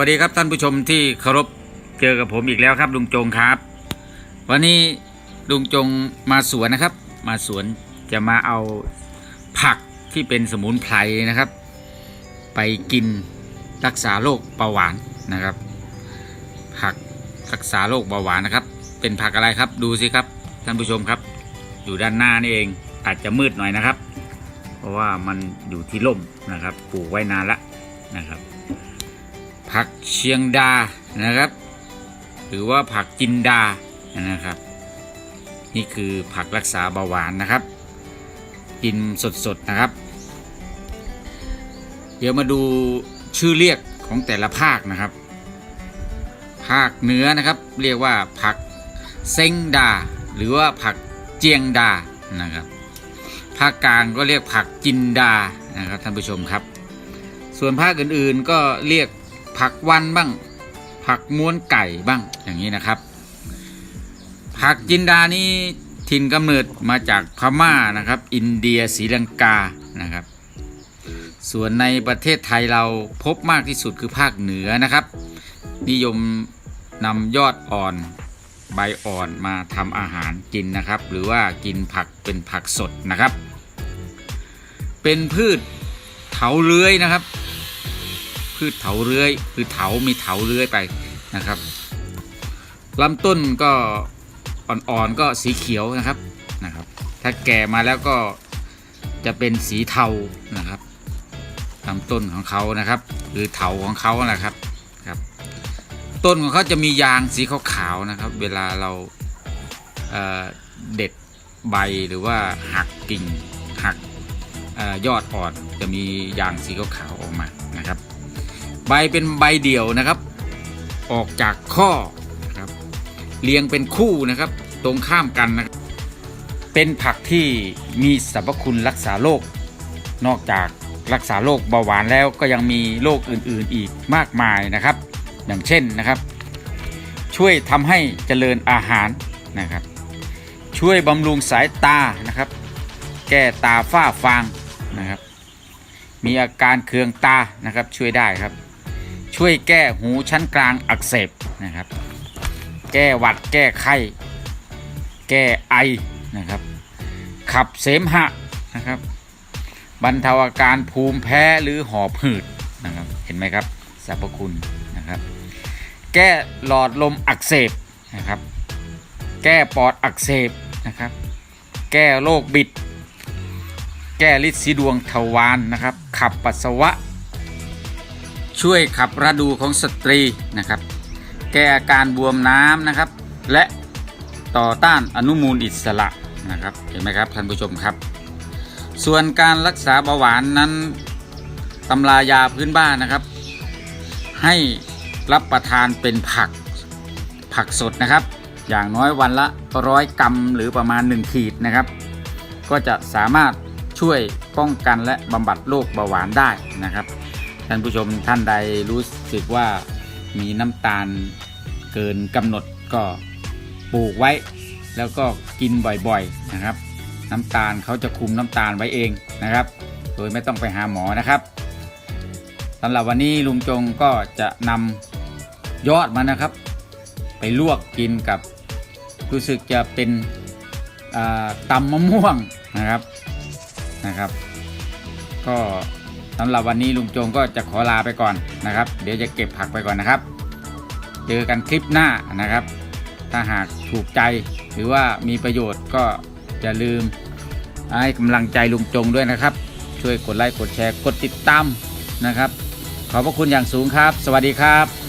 สวัสดีครับท่านผู้ชมที่เคารพเจอกับผมอีกแล้วครับลุงจงครับ วันนี้ลุงจงมาสวนนะครับ มาสวนจะมาเอาผักที่เป็นสมุนไพรนะครับ ไปกินรักษาโรคเบาหวานนะครับ ผักรักษาโรคเบาหวานนะครับ เป็นผักอะไรครับดูสิครับท่านผู้ชมครับ อยู่ด้านหน้านี่เองอาจจะมืดหน่อยนะครับ เพราะว่ามันอยู่ที่ร่มนะครับปลูกไว้นานละนะครับ ผักเชียงดานะครับ หรือว่าผักจินดานะครับ นี่คือผักรักษาเบาหวานนะครับ กินสดๆนะครับ เดี๋ยวมาดูชื่อเรียกของแต่ละภาคนะครับ ภาคเหนือนะครับ เรียกว่าผักเซ้งดา หรือว่าผักเจียงดานะครับ ภาคกลางก็เรียกผักจินดานะครับท่านผู้ชมครับ ส่วนภาคอื่นๆก็เรียก ผักวันบ้าง ผักม้วนไก่บ้างอย่างนี้นะครับ ผักจินดานี้ถิ่นกำเนิดมาจากพม่านะครับ อินเดียศรีลังกานะครับ ส่วนในประเทศไทยเราพบมากที่สุดคือภาคเหนือนะครับ นิยมนำยอดอ่อนใบอ่อนมาทำอาหารกินนะครับ หรือว่ากินผักเป็นผักสดนะครับ เป็นพืชเถาเลื้อยนะครับ พืชเถาเลื้อยคือเถามีเถาเลื้อยไปนะครับลำต้นก็อ่อนๆก็สีเขียวนะครับนะครับ ถ้าแก่มาแล้วก็จะเป็นสีเทานะครับลำต้นของเขานะครับหรือเถาของเขานะครับครับ ต้นของเขาจะมียางสีขาวๆนะครับ เวลาเราเเด็ดใบหรือว่าหักกิ่งหักออยอดอ่อนจะมียางสีขาวๆออกมา ใบเป็นใบเดี่ยวนะครับ ออกจากข้อนะครับเรียงเป็นคู่นะครับ ตรงข้ามกันนะครับเป็นผักที่มีสรรพคุณรักษาโรคนอกจากรักษาโรคเบาหวานแล้วก็ยังมีโรคอื่นๆอีกมากมายนะครับ อย่างเช่นนะครับ ช่วยทำให้เจริญอาหารนะครับ ช่วยบำรุงสายตานะครับ แก้ตาฝ้าฟางนะครับ มีอาการเคืองตานะครับช่วยได้ครับ ช่วยแก้หูชั้นกลางอักเสบนะครับ แก้หวัดแก้ไข้ แก้ไอนะครับ ขับเสมหะนะครับ บรรเทาอาการภูมิแพ้หรือหอบหืดนะครับ เห็นไหมครับสรรพคุณนะครับ แก้หลอดลมอักเสบนะครับ แก้ปอดอักเสบนะครับ แก้โรคบิด แก้ฤทธิ์สีดวงทวารนะครับ ขับปัสสาวะ ช่วยขับระดูของสตรีนะครับ แก้อาการบวมน้ำนะครับ และต่อต้านอนุมูลอิสระนะครับเห็นไหมครับท่านผู้ชมครับ ส่วนการรักษาเบาหวานนั้นตำรายาพื้นบ้านนะครับ ให้รับประทานเป็นผักผักสดนะครับ อย่างน้อยวันละร้อยกรัมหรือประมาณ 1 ขีดนะครับ ก็จะสามารถช่วยป้องกันและบำบัดโรคเบาหวานได้นะครับ ท่านผู้ชมท่านใดรู้สึกว่ามีน้ำตาลเกินกำหนดก็ปลูกไว้ แล้วก็กินบ่อยๆนะครับ น้ำตาลเขาจะคุมน้ำตาลไว้เองนะครับ โดยไม่ต้องไปหาหมอนะครับสำหรับวันนี้ลุงจงก็จะนำยอดมันนะครับ ไปลวกกินกับ รู้สึกจะเป็นอ่าตำมะม่วงนะครับนะครับ ก็ สำหรับวันนี้ลุงจงก็จะขอลาไปก่อนนะครับ เดี๋ยวจะเก็บผักไปก่อนนะครับ เจอกันคลิปหน้านะครับ ถ้าหากถูกใจหรือว่ามีประโยชน์ก็อย่าลืมให้กำลังใจลุงจงด้วยนะครับ ช่วยกดไลค์กดแชร์กดติดตามนะครับ ขอบพระคุณอย่างสูงครับ สวัสดีครับ